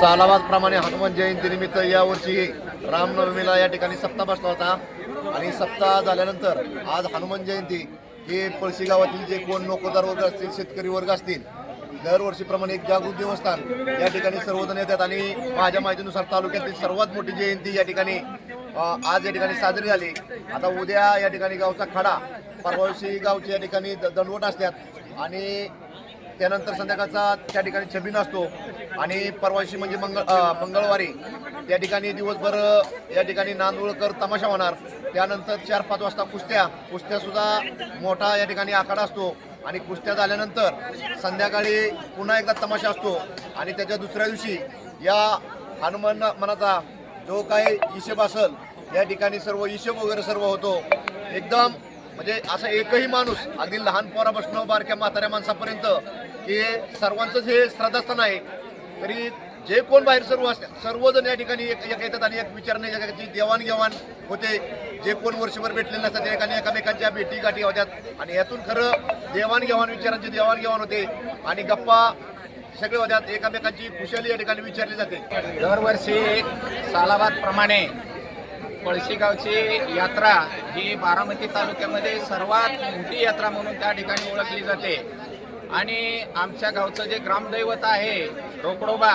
सालाबादप्रमाणे हनुमान जयंतीनिमित्त यावर्षी रामनवमीला या ठिकाणी सप्ताह बसला होता. आणि सप्ताह झाल्यानंतर आज हनुमान जयंती हे पळशी गावातील जे कोण नोकरदार वर्ग असतील शेतकरी वर्ग असतील दरवर्षीप्रमाणे एक जागृत देवस्थान या ठिकाणी सर्वजण येतात. आणि माझ्या माहितीनुसार तालुक्यातील सर्वात मोठी जयंती या ठिकाणी आज या ठिकाणी साजरी झाली. आता उद्या या ठिकाणी गावचा खडा परवाशी गावची या ठिकाणी दंडवट असतात. आणि त्यानंतर संध्याकाळचा त्या ठिकाणी छबीन असतो आणि परवाशी म्हणजे मंगळ मंगळवारी त्या ठिकाणी दिवसभर या ठिकाणी नांदुळकर तमाशा होणार. त्यानंतर चार पाच वाजता कुस्त्या. कुस्त्यासुद्धा मोठा या ठिकाणी आखाडा असतो. आणि कुस्त्या झाल्यानंतर संध्याकाळी पुन्हा एकदा तमाशा असतो. आणि त्याच्या दुसऱ्या दिवशी या हनुमान मनाचा जो काही हिशेब असेल या ठिकाणी सर्व हिशेब वगैरे सर्व होतो. एकदम म्हणजे असं एकही माणूस अगदी लहान पोरापासून बारक्या म्हाताऱ्या माणसापर्यंत की सर्वांचंच हे श्रद्धास्थान आहे तरी जे कोण बाहेर सर्व सर्वजण या ठिकाणी एक एक येतात आणि एक विचारणे जगाची देवाणघेवाण होते जे कोण वर्षभर भेटलेले नसतात त्या ठिकाणी एकामेकांच्या भेटी गाठी होत्यात. आणि यातून खरं देवाणघेवाण विचारांची देवाणघेवाण होते आणि गप्पा सगळे होत्यात. एकामेकांची खुशाली या ठिकाणी विचारली जाते. दरवर्षी सालाबाद प्रमाणे पळशीगावची यात्रा ही बारामती तालुक्यामध्ये सर्वात मोठी यात्रा म्हणून त्या ठिकाणी ओळखली जाते. आणि आमच्या गावचं जे ग्रामदैवत आहे रोकडोबा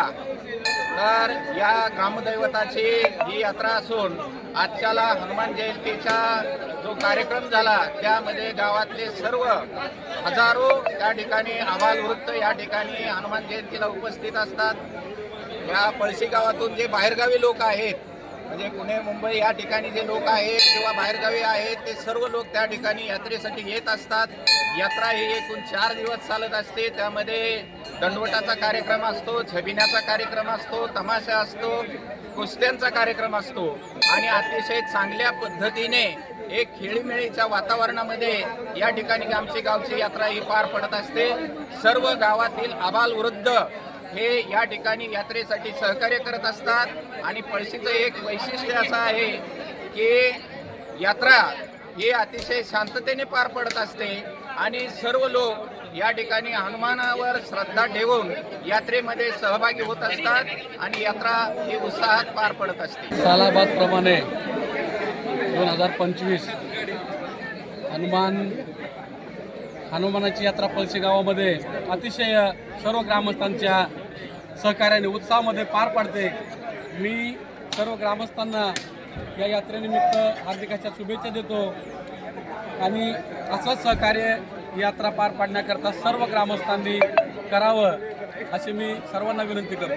तर या ग्रामदैवताची ही यात्रा असून आजच्याला हनुमान जयंतीचा जो कार्यक्रम झाला त्यामध्ये गावातले सर्व हजारो त्या ठिकाणी आबालवृत्त या ठिकाणी हनुमान जयंतीला उपस्थित असतात. या पळशी गावातून जे बाहेरगावी लोक आहेत म्हणजे पुणे मुंबई या ठिकाणी जे लोक आहेत किंवा बाहेरगावी आहेत ते सर्व लोक त्या ठिकाणी यात्रेसाठी येत असतात. यात्रा ही एकूण चार दिवस चालत असते. त्यामध्ये दंडवटाचा कार्यक्रम असतो छबिण्याचा कार्यक्रम असतो तमाशा असतो कुस्त्यांचा कार्यक्रम असतो. आणि अतिशय चांगल्या पद्धतीने एक खेळीमेळीच्या वातावरणामध्ये या ठिकाणी आमची गावची यात्रा ही पार पडत असते. सर्व गावातील आबाल वृद्ध हे या ठिकाणी यात्रेसाठी सहकार्य करत असतात. आणि पळशीचं एक वैशिष्ट्य असं आहे की यात्रा हे अतिशय शांततेने पार पडत असते. आणि सर्व लोक या ठिकाणी हनुमानावर श्रद्धा ठेवून यात्रेमध्ये सहभागी होत असतात आणि यात्रा ही उत्साहात पार पडत असते. सालाबादप्रमाणे दोन हजार पंचवीस हनुमान हनुमानाची यात्रा पळशी गावामध्ये अतिशय सर्व ग्रामस्थांच्या सहकार्याने उत्साहामध्ये पार पाडते. मी सर्व ग्रामस्थांना या यात्रेनिमित्त हार्दिकाच्या शुभेच्छा देतो. आणि असंच सहकार्य यात्रा पार पाडण्याकरता सर्व ग्रामस्थांनी करावं अशी मी सर्वांना विनंती करतो.